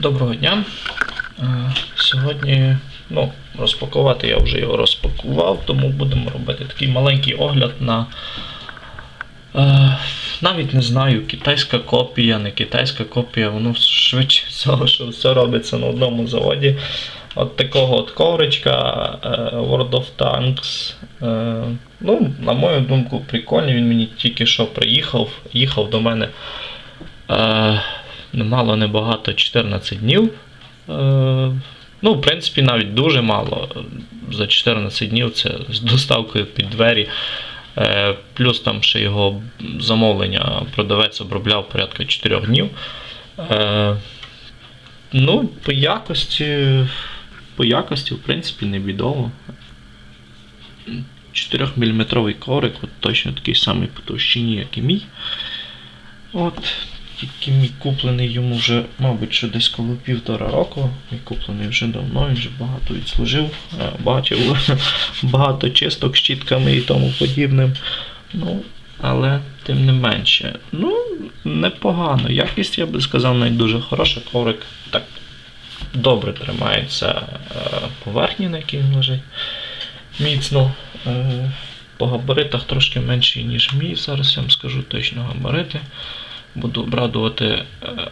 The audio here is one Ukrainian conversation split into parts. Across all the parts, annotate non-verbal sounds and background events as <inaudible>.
Доброго дня. Е, Сьогодні ну, розпакувати я вже його розпакував, тому будемо робити такий маленький огляд на. Е, навіть не знаю, китайська копія, не китайська копія, воно швидше <laughs> всього, що все робиться на одному заводі. От такого от ковричка е, World of Tanks. Ну, на мою думку, прикольний. Він мені тільки що приїхав, їхав до мене. Немало, небагато 14 днів. Е, ну, в принципі, навіть дуже мало. За 14 днів це з доставкою під двері. Е, плюс там ще його замовлення продавець обробляв порядка 4 днів. Е, ну, по якості, по якості, в принципі, не бідово. 4-мм коврик, от точно такий самий по товщині, як і мій. От, тільки мій куплений йому вже, мабуть, що десь коло півтора року. Мій куплений вже давно, він вже багато відслужив, е, бачив <laughs> багато чисток з щітками і тому подібним. Ну, але тим не менше. Ну, непогано. Якість, я би сказав, навіть дуже хороша. Коврик так добре тримається е, поверхні, на якій він лежить. Міцно. Е, По габаритах трошки менший, ніж мій. Зараз я вам скажу точно габарити. Буду обрадувати е,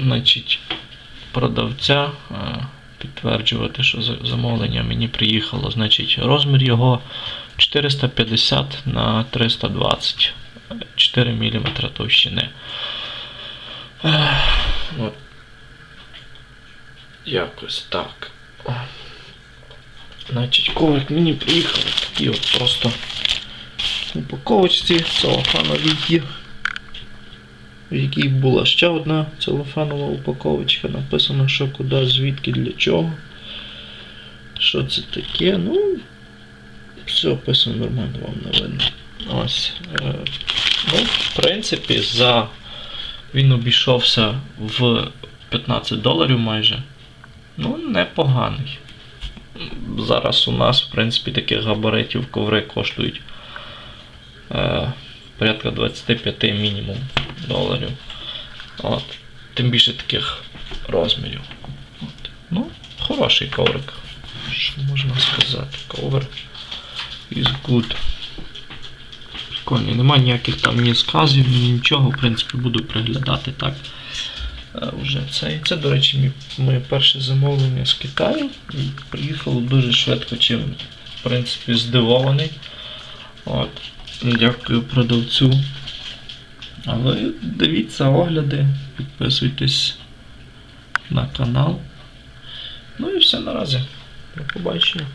значить, продавця, е, підтверджувати, що за- замовлення мені приїхало. Значить, розмір його 450 на 320 е, 4 мм товщини. Е, От. Якось так. Значить, коврик мені приїхав такий от просто упаковочці целофановій, в якій була ще одна целофанова упаковочка. Написано, що куди, звідки, для чого. Що це таке? Ну, все описано нормально, вам не видно. Ось. Е, ну, в принципі, за він обійшовся в 15 доларів майже. Ну, непоганий. Зараз у нас, в принципі, таких габаритів коври коштують е, порядка 25 мінімум доларів. От. Тим більше таких розмірів. От. Ну, хороший коврик. Що можна сказати? Ковер is good. Прикольний. Нема ніяких там ні сказів, ні нічого. В принципі, буду приглядати так. Е, Вже це. Це, до речі, мій, моє перше замовлення з Китаю. І приїхало дуже швидко, чим, в принципі, здивований. От. Дякую продавцю. А ви дивіться огляди, підписуйтесь на канал. Ну і все наразі. До побачення.